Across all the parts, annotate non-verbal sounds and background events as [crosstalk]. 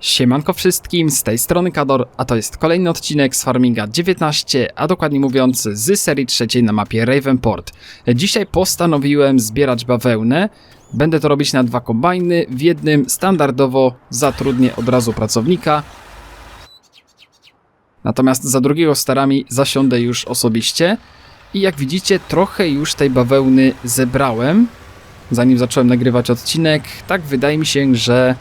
Siemanko wszystkim, z tej strony Kador, a to jest kolejny odcinek z Farminga 19, a dokładnie mówiąc z serii trzeciej na mapie Ravenport. Dzisiaj postanowiłem zbierać bawełnę, będę to robić na dwa kombajny, w jednym standardowo zatrudnię od razu pracownika, natomiast za drugiego starami zasiądę już osobiście. I jak widzicie trochę już tej bawełny zebrałem, zanim zacząłem nagrywać odcinek, tak wydaje mi się, że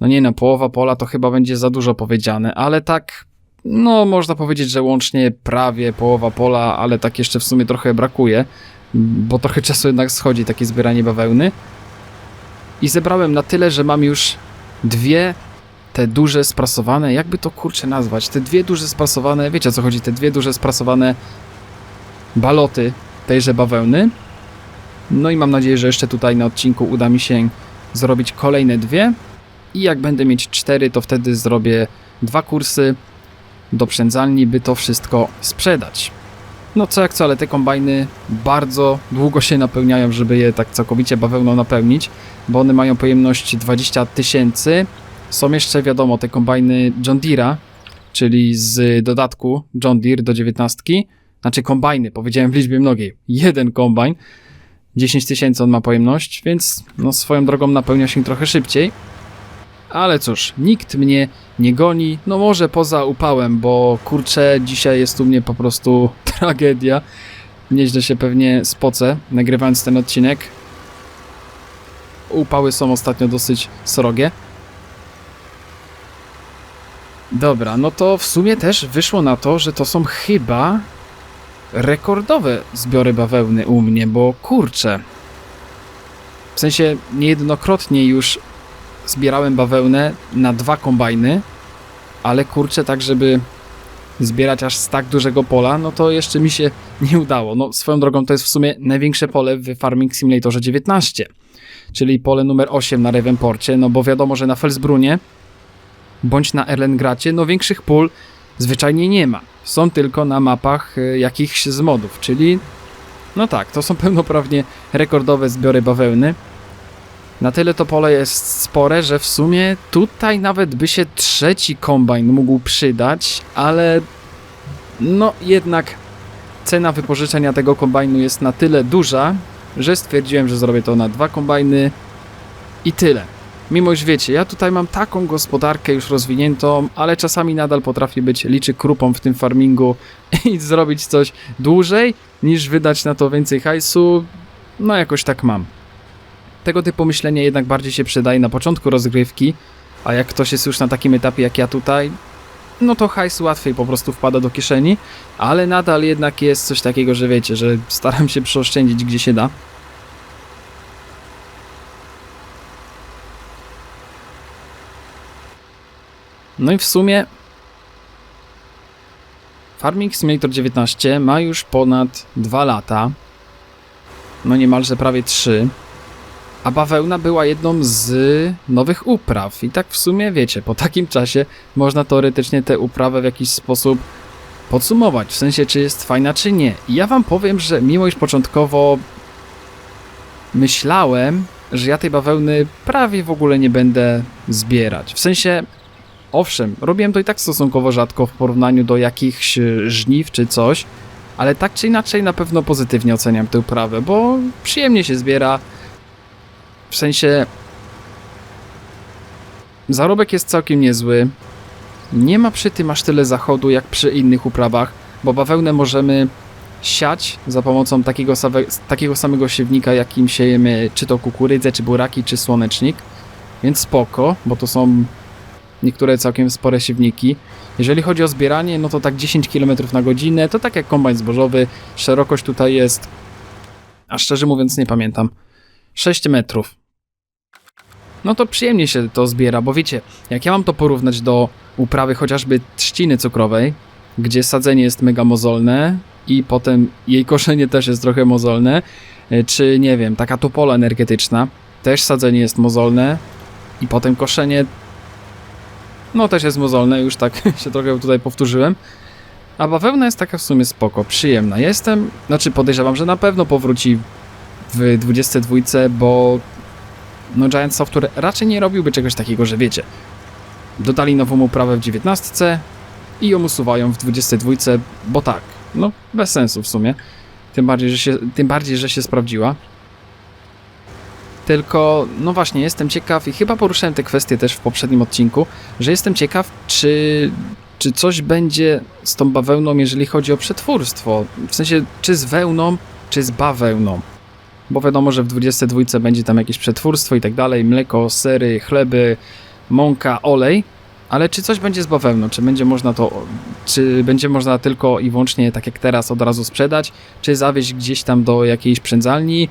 no nie no, połowa pola to chyba będzie za dużo powiedziane, ale tak, no można powiedzieć, że łącznie prawie połowa pola, ale tak jeszcze w sumie trochę brakuje, bo trochę czasu jednak schodzi takie zbieranie bawełny. I zebrałem na tyle, że mam już dwie te duże sprasowane, jakby to kurczę nazwać, te dwie duże sprasowane, wiecie o co chodzi, te dwie duże sprasowane baloty tejże bawełny. No i mam nadzieję, że jeszcze tutaj na odcinku uda mi się zrobić kolejne dwie. I jak będę mieć cztery, to wtedy zrobię dwa kursy do przędzalni, by to wszystko sprzedać. No co jak co, ale te kombajny bardzo długo się napełniają, żeby je tak całkowicie bawełną napełnić, bo one mają pojemność 20 tysięcy. Są jeszcze, wiadomo, te kombajny John Deere'a, czyli z dodatku John Deere do 19. Znaczy kombajny, powiedziałem w liczbie mnogiej. Jeden kombajn. 10 tysięcy on ma pojemność, więc no swoją drogą napełnia się trochę szybciej. Ale cóż, nikt mnie nie goni, no może poza upałem, bo kurczę, dzisiaj jest u mnie po prostu [laughs] tragedia. Nieźle się pewnie spocę, nagrywając ten odcinek. Upały są ostatnio dosyć srogie. Dobra, no to w sumie też wyszło na to, że to są chyba rekordowe zbiory bawełny u mnie, bo kurczę. W sensie niejednokrotnie już zbierałem bawełnę na dwa kombajny, ale kurczę, tak żeby zbierać aż z tak dużego pola, no to jeszcze mi się [laughs] nie udało. No swoją drogą to jest w sumie największe pole w Farming Simulatorze 19, czyli pole numer 8 na Ravenporcie, no bo wiadomo, że na Felsbrunie bądź na Erlengracie, no większych pól zwyczajnie nie ma. Są tylko na mapach y, jakichś z modów, czyli no tak, to są [laughs] pełnoprawnie rekordowe zbiory bawełny. Na tyle to pole jest spore, że w sumie tutaj nawet by się trzeci kombajn mógł przydać, ale no jednak cena wypożyczenia tego kombajnu jest na tyle duża, że stwierdziłem, że zrobię to na dwa kombajny i tyle. Mimo iż wiecie, ja tutaj mam taką gospodarkę już rozwiniętą, ale czasami nadal potrafię być liczy krupą w tym farmingu [laughs] i zrobić coś dłużej niż wydać na to więcej hajsu. No jakoś tak mam tego typu myślenie jednak bardziej się przydaje na początku rozgrywki, a jak ktoś jest już na takim etapie jak ja tutaj, no to hajs łatwiej po prostu wpada do kieszeni, ale nadal jednak jest coś takiego, że wiecie, że staram się przeoszczędzić gdzie się da. No i w sumie Farming Simulator 19 ma już ponad 2 lata. No niemalże prawie 3 a bawełna była jedną z nowych upraw. I tak w sumie, wiecie, po takim czasie można teoretycznie tę uprawę w jakiś sposób podsumować, w sensie czy jest fajna, czy nie. I ja wam powiem, że mimo iż początkowo myślałem, że ja tej bawełny prawie w ogóle nie będę zbierać. W sensie, owszem, robiłem to i tak stosunkowo rzadko w porównaniu do jakichś żniw czy coś, ale tak czy inaczej na pewno pozytywnie oceniam tę uprawę, bo przyjemnie się zbiera, w sensie. Zarobek jest całkiem niezły. Nie ma przy tym aż tyle zachodu jak przy innych uprawach, bo bawełnę możemy siać za pomocą takiego, same, takiego samego siewnika, jakim siejemy czy to kukurydzę, czy buraki, czy słonecznik. Więc spoko, bo to są niektóre całkiem spore siewniki. Jeżeli chodzi o zbieranie, no to tak 10 km na godzinę, to tak jak kombajn zbożowy, szerokość tutaj jest, a szczerze mówiąc nie pamiętam, 6 metrów. No to przyjemnie się to zbiera, bo wiecie, jak ja mam to porównać do uprawy chociażby trzciny cukrowej, gdzie sadzenie jest mega mozolne i potem jej koszenie też jest trochę mozolne, e, czy nie wiem, taka topola energetyczna, też sadzenie jest mozolne i potem koszenie no też jest mozolne, już tak [laughs] się trochę tutaj powtórzyłem. A bawełna jest taka w sumie spoko, przyjemna. Jestem, znaczy podejrzewam, że na pewno powróci w 22, bo no Giant Software raczej nie robiłby czegoś takiego, że wiecie, dodali nową uprawę w 19 i ją usuwają w 22, bo tak, no bez sensu w sumie. Tym bardziej, że się, tym bardziej, że się sprawdziła. Tylko, no właśnie, jestem ciekaw i chyba poruszałem tę kwestię też w poprzednim odcinku, że jestem ciekaw, czy, czy coś będzie z tą bawełną, jeżeli chodzi o przetwórstwo. W sensie, czy z wełną, czy z bawełną. Bo wiadomo, że w 22 będzie tam jakieś przetwórstwo i tak dalej, mleko, sery, chleby, mąka, olej, ale czy coś będzie z bawełną? Czy będzie można to, czy będzie można tylko i wyłącznie tak jak teraz od razu sprzedać, czy zawieźć gdzieś tam do jakiejś przędzalni,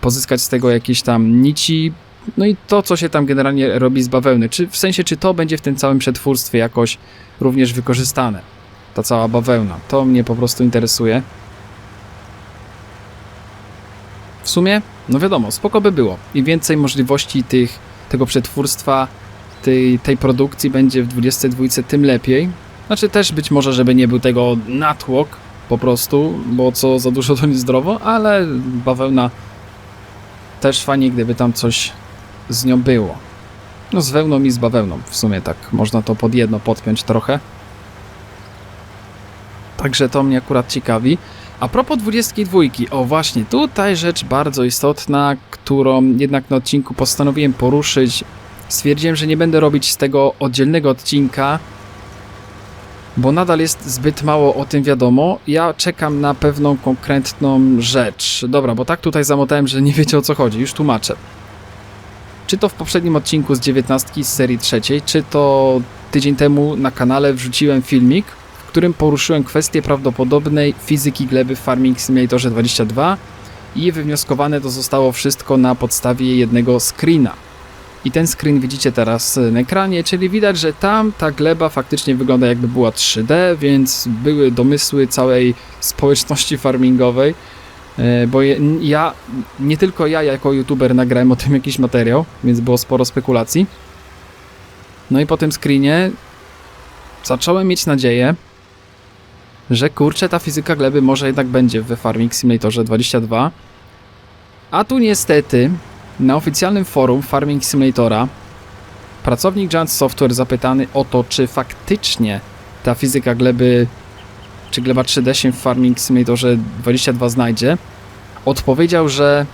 pozyskać z tego jakieś tam nici, no i to, co się tam generalnie robi z bawełny. Czy w sensie, czy to będzie w tym całym przetwórstwie jakoś również wykorzystane? Ta cała bawełna. To mnie po prostu interesuje. W sumie, no wiadomo, spoko by było. Im więcej możliwości tych, tego przetwórstwa, tej, tej produkcji będzie w 22, tym lepiej. Znaczy też być może, żeby nie był tego natłok po prostu, bo co za dużo to niezdrowo, ale bawełna też fajnie, gdyby tam coś z nią było. No z wełną i z bawełną, w sumie tak można to pod jedno podpiąć trochę. Także to mnie akurat ciekawi. A propos 22, o właśnie, tutaj rzecz bardzo istotna, którą jednak na odcinku postanowiłem poruszyć. Stwierdziłem, że nie będę robić z tego oddzielnego odcinka, bo nadal jest zbyt mało o tym wiadomo. Ja czekam na pewną konkretną rzecz. Dobra, bo tak tutaj zamotałem, że nie wiecie o co chodzi, już tłumaczę. Czy to w poprzednim odcinku z 19 z serii trzeciej, czy to tydzień temu na kanale wrzuciłem filmik, którym poruszyłem kwestię prawdopodobnej fizyki gleby w Farming Simulatorze 22 i wywnioskowane to zostało wszystko na podstawie jednego screena. I ten screen widzicie teraz na ekranie, czyli widać, że tam ta gleba faktycznie wygląda jakby była 3D, więc były domysły całej społeczności farmingowej. E, Bo ja, nie tylko ja jako youtuber nagrałem o tym jakiś materiał, więc było sporo spekulacji. No i po tym screenie zacząłem mieć nadzieję, że kurczę, ta fizyka gleby może jednak będzie w Farming Simulatorze 22. A tu niestety na oficjalnym forum Farming Simulatora pracownik Giant Software zapytany o to, czy faktycznie ta fizyka gleby, czy gleba 3D się w Farming Simulatorze 22 znajdzie, odpowiedział, że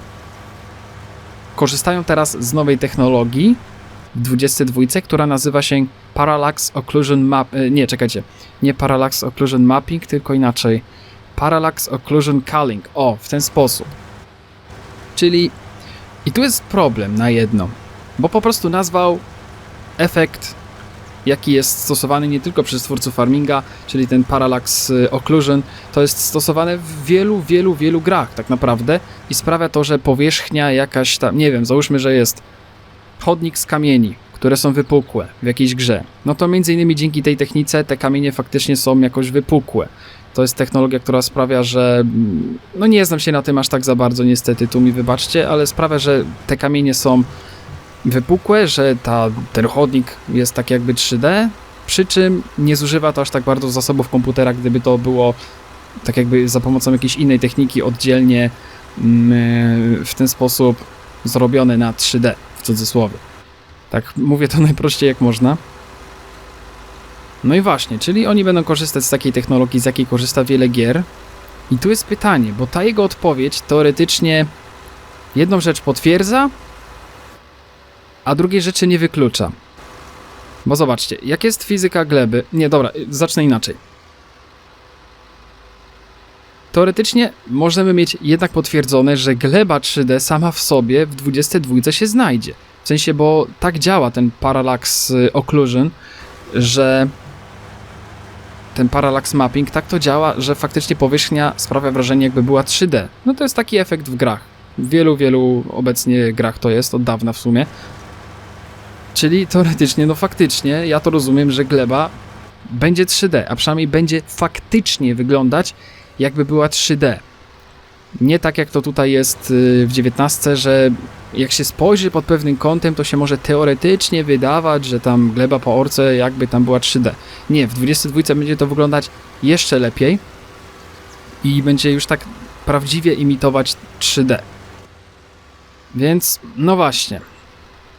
korzystają teraz z nowej technologii w 22, która nazywa się Parallax Occlusion Map... e, Nie, czekajcie. Nie Parallax Occlusion Mapping, tylko inaczej. Parallax Occlusion Culling. O, w ten sposób. Czyli i tu jest problem na jedno, bo po prostu nazwał efekt, jaki jest stosowany nie tylko przez twórców farminga, czyli ten parallax y, occlusion, to jest stosowane w wielu, wielu, wielu grach tak naprawdę i sprawia to, że powierzchnia jakaś tam, nie wiem, załóżmy, że jest chodnik z kamieni, które są wypukłe w jakiejś grze, no to między innymi dzięki tej technice te kamienie faktycznie są jakoś wypukłe. To jest technologia, która sprawia, że mm, no nie znam się na tym aż tak za bardzo niestety, tu mi wybaczcie, ale sprawia, że te kamienie są wypukłe, że ta, ten chodnik jest tak jakby 3D, przy czym nie zużywa to aż tak bardzo zasobów komputera, gdyby to było tak jakby za pomocą jakiejś innej techniki oddzielnie mm, w ten sposób zrobione na 3D w cudzysłowie. Tak mówię to [laughs] najprościej jak można. No i właśnie, czyli oni będą korzystać z takiej technologii, z jakiej korzysta wiele gier. I tu jest pytanie, bo ta jego odpowiedź teoretycznie jedną rzecz potwierdza, a drugiej rzeczy nie wyklucza. Bo zobaczcie, jak jest fizyka gleby. Nie, dobra, zacznę inaczej. Teoretycznie możemy mieć jednak potwierdzone, że gleba 3D sama w sobie w 22 się znajdzie. W sensie, bo tak działa ten parallax y, occlusion, że ten parallax mapping tak to działa, że faktycznie powierzchnia sprawia wrażenie, jakby była 3D. No to jest taki efekt w grach. W wielu, wielu obecnie grach to jest, od dawna w sumie. Czyli teoretycznie, no faktycznie, ja to rozumiem, że gleba będzie 3D, a przynajmniej będzie faktycznie wyglądać, jakby była 3D. Nie tak jak to tutaj jest y, w 19, że jak się spojrzy pod pewnym kątem, to się może teoretycznie wydawać, że tam gleba po orce jakby tam była 3D. Nie, w 22 będzie to wyglądać jeszcze lepiej i będzie już tak prawdziwie imitować 3D. Więc, no właśnie.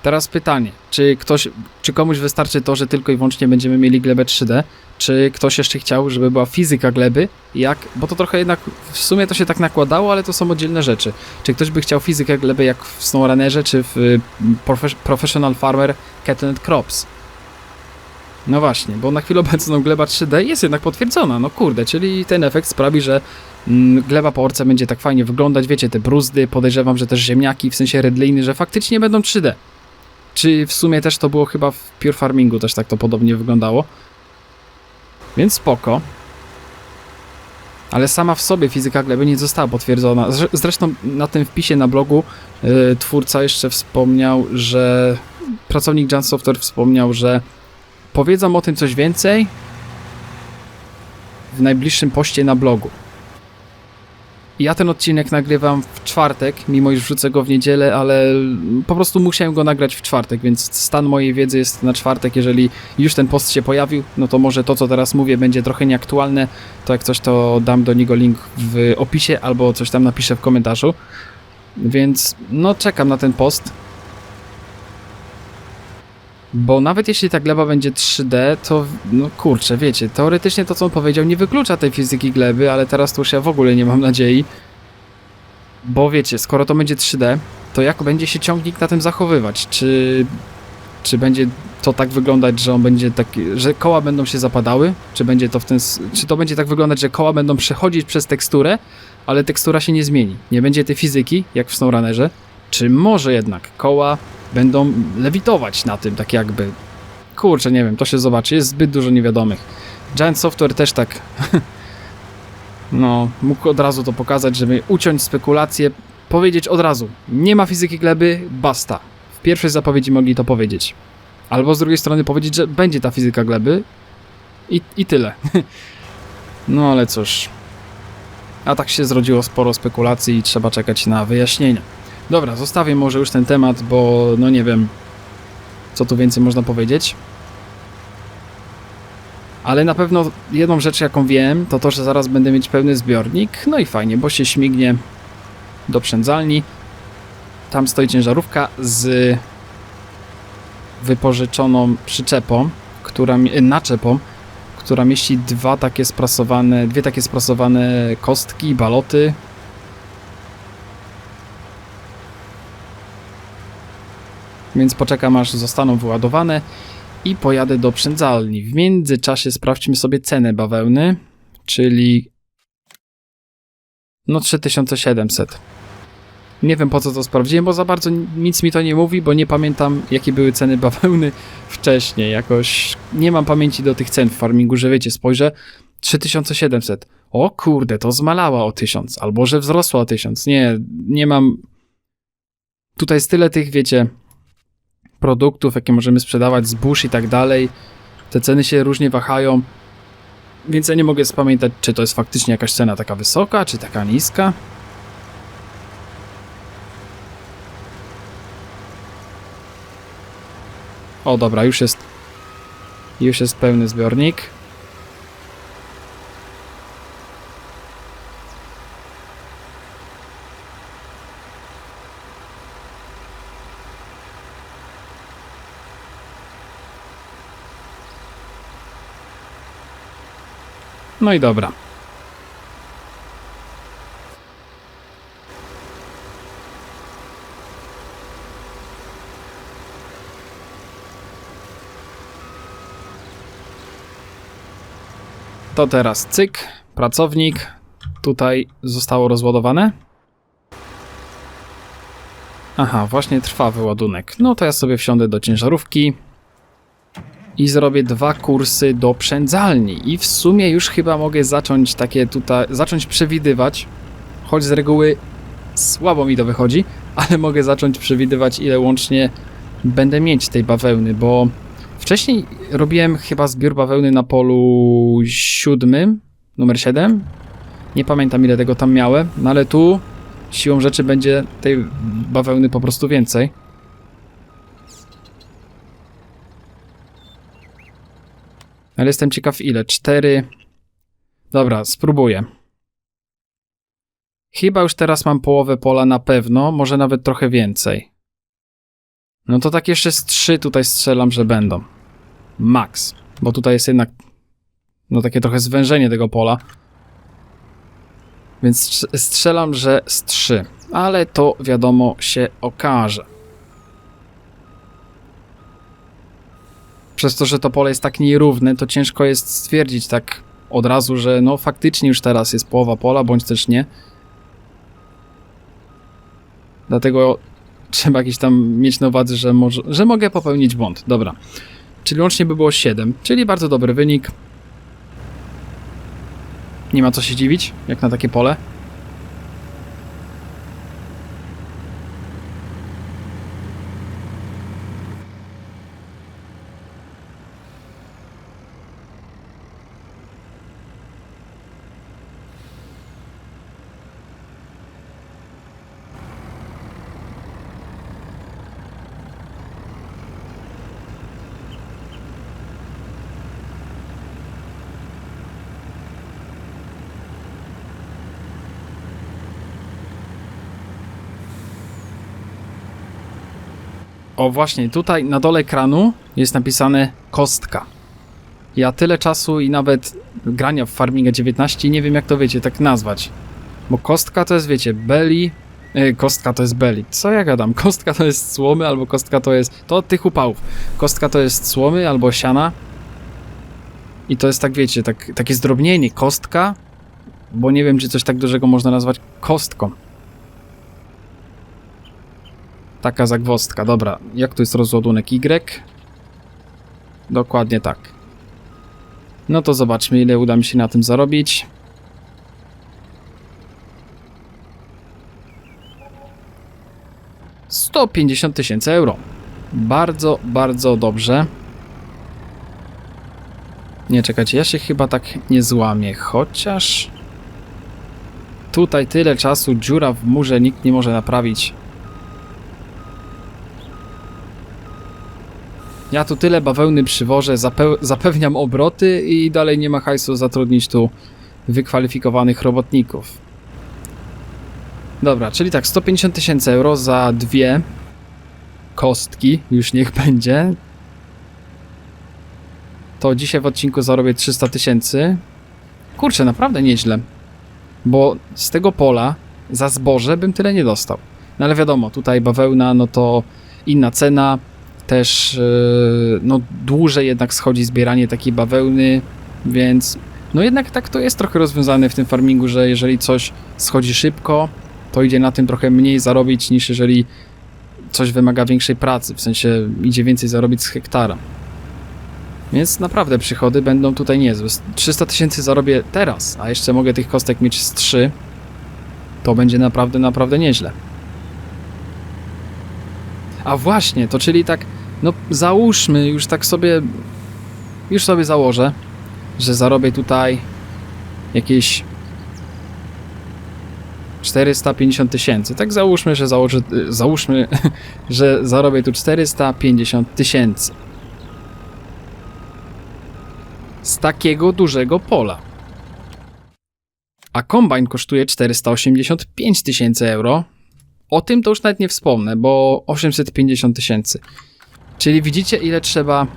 Teraz pytanie, czy ktoś, czy komuś wystarczy to, że tylko i wyłącznie będziemy mieli glebę 3D, czy ktoś jeszcze chciał, żeby była fizyka gleby, jak, bo to trochę jednak, w sumie to się tak nakładało, ale to są oddzielne rzeczy. Czy ktoś by chciał fizykę gleby jak w SnowRunnerze, czy w y, Profe- Professional Farmer Cattle Crops? No właśnie, bo na chwilę obecną gleba 3D jest jednak potwierdzona, no kurde, czyli ten efekt sprawi, że mm, gleba po orce będzie tak fajnie wyglądać, wiecie, te bruzdy, podejrzewam, że też ziemniaki, w sensie redliny, że faktycznie będą 3D. Czy w sumie też to było chyba w Pure Farmingu, też tak to podobnie wyglądało. Więc spoko. Ale sama w sobie fizyka gleby nie została potwierdzona. Zre- Zresztą na tym wpisie na blogu y, twórca jeszcze wspomniał, że pracownik Jump Software wspomniał, że powiedzą o tym coś więcej w najbliższym poście na blogu. Ja ten odcinek nagrywam w czwartek, mimo iż wrzucę go w niedzielę, ale po prostu musiałem go nagrać w czwartek, więc stan mojej wiedzy jest na czwartek. Jeżeli już ten post się pojawił, no to może to, co teraz mówię, będzie trochę nieaktualne. To jak coś, to dam do niego link w opisie albo coś tam napiszę w komentarzu. Więc no czekam na ten post. Bo nawet jeśli ta gleba będzie 3D, to no kurczę, wiecie, teoretycznie to co on powiedział nie wyklucza tej fizyki gleby, ale teraz to już ja w ogóle nie mam nadziei. Bo wiecie, skoro to będzie 3D, to jak będzie się ciągnik na tym zachowywać? Czy, czy będzie to tak wyglądać, że on będzie taki, że koła będą się zapadały? Czy będzie to w ten, czy to będzie tak wyglądać, że koła będą przechodzić przez teksturę, ale tekstura się nie zmieni? Nie będzie tej fizyki, jak w SnowRunnerze? Czy może jednak koła będą lewitować na tym, tak jakby. Kurczę, nie wiem, to się zobaczy, jest zbyt dużo niewiadomych. Giant Software też tak. [laughs] no, mógł od razu to pokazać, żeby uciąć spekulacje, powiedzieć od razu: nie ma fizyki gleby, basta. W pierwszej zapowiedzi mogli to powiedzieć. Albo z drugiej strony powiedzieć, że będzie ta fizyka gleby i, i tyle. [laughs] no ale cóż. A tak się zrodziło sporo spekulacji i trzeba czekać na wyjaśnienia. Dobra, zostawię może już ten temat, bo no nie wiem, co tu więcej można powiedzieć. Ale na pewno jedną rzecz, jaką wiem, to to, że zaraz będę mieć pełny zbiornik. No i fajnie, bo się śmignie do przędzalni. Tam stoi ciężarówka z wypożyczoną przyczepą, która e, naczepą, która mieści dwa takie sprasowane, dwie takie sprasowane kostki, baloty, więc poczekam aż zostaną wyładowane i pojadę do przędzalni. W międzyczasie sprawdźmy sobie cenę bawełny, czyli no 3700. Nie wiem po co to sprawdziłem, bo za bardzo nic mi to nie mówi, bo nie pamiętam jakie były ceny bawełny [laughs] wcześniej. Jakoś nie mam pamięci do tych cen w farmingu, że wiecie, spojrzę 3700. O kurde, to zmalała o 1000, albo że wzrosła o 1000. Nie, nie mam. Tutaj jest tyle tych, wiecie, produktów, jakie możemy sprzedawać, zbóż i tak dalej. Te ceny się różnie wahają, więc ja nie mogę spamiętać, czy to jest faktycznie jakaś cena taka wysoka, czy taka niska. O, dobra, już jest. Już jest pełny zbiornik. No i dobra. To teraz cyk, pracownik. Tutaj zostało rozładowane. Aha, właśnie trwa wyładunek. No to ja sobie wsiądę do ciężarówki i zrobię dwa kursy do przędzalni. I w sumie już chyba mogę zacząć takie tutaj, zacząć przewidywać, choć z reguły słabo mi to wychodzi, [laughs] ale mogę zacząć przewidywać, ile łącznie będę mieć tej bawełny, bo wcześniej robiłem chyba zbiór bawełny na polu siódmym, numer 7. Nie pamiętam ile tego tam miałem, no ale tu siłą rzeczy będzie tej bawełny po prostu więcej. Ale jestem ciekaw ile. Cztery. Dobra, spróbuję. Chyba już teraz mam połowę pola na pewno, może nawet trochę więcej. No to tak jeszcze z trzy tutaj strzelam, że będą. Max. Bo tutaj jest jednak no takie trochę zwężenie tego pola. Więc strz- strzelam, że z trzy. Ale to wiadomo się okaże. Przez to, że to pole jest tak nierówne, to ciężko jest stwierdzić tak od razu, że no faktycznie już teraz jest połowa pola, bądź też nie. Dlatego trzeba jakiś tam mieć na uwadze, że, może, że mogę popełnić błąd. Dobra. Czyli łącznie by było 7, czyli bardzo dobry wynik. Nie ma co się dziwić, jak na takie pole. O właśnie, tutaj na dole ekranu jest napisane kostka. Ja tyle czasu i nawet grania w Farminga 19 nie wiem jak to wiecie, tak nazwać. Bo kostka to jest, wiecie, belly, e, kostka to jest belly. Co ja gadam? [laughs] Kostka to jest słomy albo kostka to jest, to od tych upałów. Kostka to jest słomy albo siana. I to jest tak, wiecie, tak, takie zdrobnienie, kostka, bo nie wiem, czy coś tak dużego można nazwać kostką. Taka zagwozdka, dobra. Jak tu jest rozładunek Y? Dokładnie tak. No to zobaczmy, ile uda mi się na tym zarobić. Sto pięćdziesiąt tysięcy euro. Bardzo, bardzo dobrze. Nie, czekajcie, ja się chyba tak nie złamię, chociaż... Tutaj tyle czasu, dziura w murze nikt nie może naprawić. Ja tu tyle bawełny przywożę, zape- zapewniam obroty i dalej nie ma hajsu zatrudnić tu wykwalifikowanych robotników. Dobra, czyli tak, 150 tysięcy euro za dwie kostki, już niech [laughs] będzie. To dzisiaj w odcinku zarobię 300 tysięcy. Kurczę, naprawdę nieźle. Bo z tego pola za zboże bym tyle nie dostał. No ale wiadomo, tutaj bawełna, no to inna cena, też yy, no, dłużej jednak schodzi zbieranie takiej bawełny, więc no jednak tak to jest trochę rozwiązane w tym farmingu, że jeżeli coś schodzi szybko, to idzie na tym trochę mniej zarobić niż jeżeli coś wymaga większej pracy, w sensie idzie więcej zarobić z hektara. Więc naprawdę przychody będą tutaj niezłe. 300 tysięcy zarobię teraz, a jeszcze mogę tych kostek mieć z 3. To będzie naprawdę, naprawdę nieźle. A właśnie, to czyli tak, no załóżmy, już tak sobie, już sobie założę, że zarobię tutaj jakieś 450 tysięcy. Tak załóżmy, że założę, załóżmy, [laughs] że zarobię tu 450 tysięcy. Z takiego dużego pola. A kombajn kosztuje 485 tysięcy euro, o tym to już nawet nie wspomnę, bo 850 tysięcy. Czyli widzicie, ile trzeba.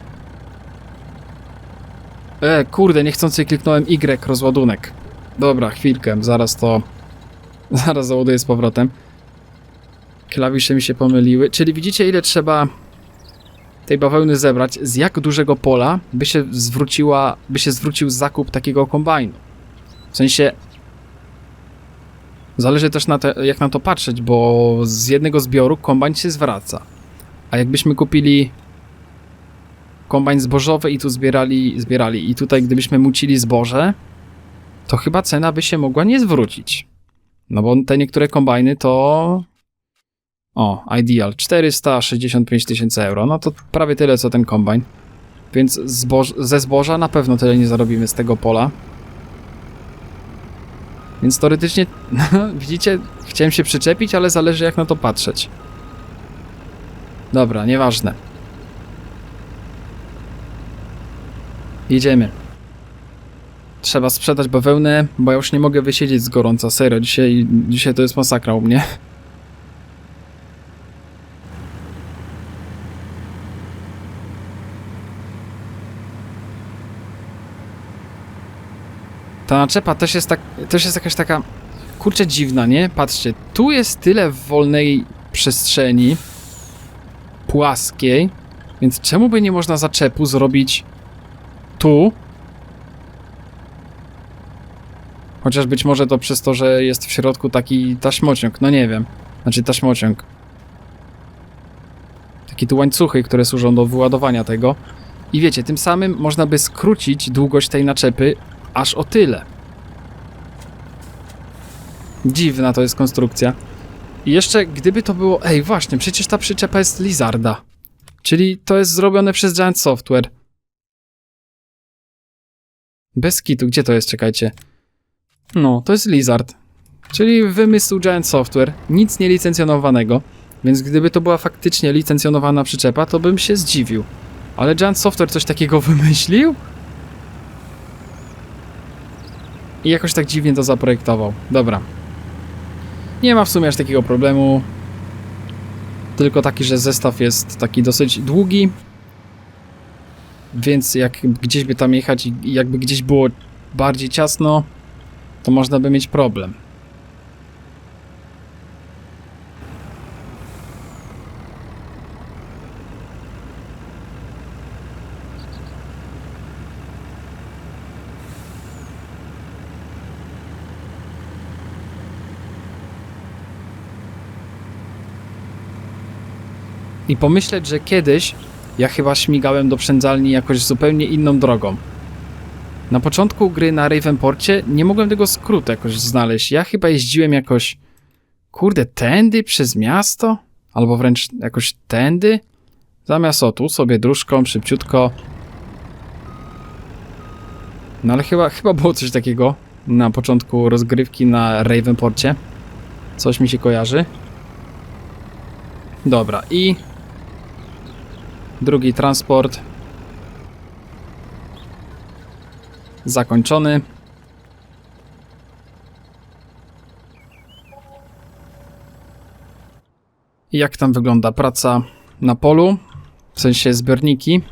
E, kurde, niechcący kliknąłem Y, rozładunek. Dobra, chwilkę, zaraz to. [laughs] Zaraz załaduję z powrotem. Klawisze mi się pomyliły. Czyli widzicie, ile trzeba tej bawełny zebrać, z jak dużego pola by się zwróciła, by się zwrócił zakup takiego kombajnu. W sensie, Zależy też na te, jak na to patrzeć, bo z jednego zbioru kombajn się zwraca. A jakbyśmy kupili kombajn zbożowy i tu zbierali, zbierali i tutaj gdybyśmy mucili zboże, to chyba cena by się mogła nie zwrócić. No bo te niektóre kombajny to... O, Ideal, 465 tysięcy euro, no to prawie tyle co ten kombajn. Więc ze zboża na pewno tyle nie zarobimy z tego pola. Więc teoretycznie, no, [laughs] widzicie, chciałem się przyczepić, ale zależy jak na to patrzeć. Dobra, nieważne. Idziemy. Trzeba sprzedać bawełnę, bo ja już nie mogę wysiedzieć z gorąca, serio. Dzisiaj, dzisiaj to jest masakra u mnie. Ta naczepa też jest tak, też jest jakaś taka, kurczę dziwna, nie? Patrzcie, tu jest tyle wolnej przestrzeni płaskiej, więc czemu by nie można zaczepu zrobić tu? Chociaż być może to przez to, że jest w środku taki taśmociąg, no nie wiem. Znaczy taśmociąg. Takie tu łańcuchy, które służą do wyładowania tego. I wiecie, tym samym można by skrócić długość tej naczepy aż o tyle. Dziwna to jest konstrukcja. I jeszcze gdyby to było... Ej, właśnie, przecież ta przyczepa jest Lizarda. Czyli to jest zrobione przez Giant Software. Bez kitu, gdzie to jest? Czekajcie. No, to jest Lizard. Czyli wymysł Giant Software. Nic nielicencjonowanego. Więc gdyby to była faktycznie licencjonowana przyczepa, to bym się zdziwił. Ale Giant Software coś takiego [laughs] wymyślił? I jakoś tak dziwnie to zaprojektował. Dobra. Nie ma w sumie aż takiego problemu. Tylko taki, że zestaw jest taki dosyć długi. Więc jak gdzieś by tam jechać i jakby gdzieś było bardziej ciasno, to można by mieć problem. I pomyśleć, że kiedyś ja chyba śmigałem do przędzalni jakoś zupełnie inną drogą. Na początku gry na Ravenporcie nie mogłem tego skrótu jakoś znaleźć. Ja chyba jeździłem jakoś, kurde, tędy przez miasto? Albo wręcz jakoś tędy? Zamiast o tu sobie dróżką, szybciutko. No ale chyba, chyba było coś takiego na początku rozgrywki na Ravenporcie. Coś mi się kojarzy. Dobra, i drugi transport zakończony. Jak tam wygląda praca na polu? W sensie zbiorniki.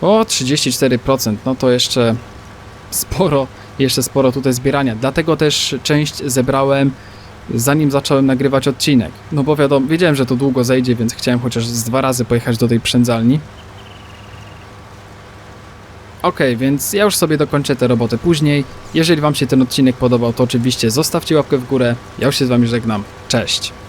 O, 34%. No to jeszcze sporo, jeszcze sporo tutaj zbierania. Dlatego też część zebrałem zanim zacząłem nagrywać odcinek. No bo wiadomo, wiedziałem, że to długo zejdzie, więc chciałem chociaż z dwa razy pojechać do tej przędzalni. Ok, więc ja już sobie dokończę tę robotę później. Jeżeli Wam się ten odcinek podobał, to oczywiście zostawcie łapkę w górę. Ja już się z Wami żegnam. Cześć!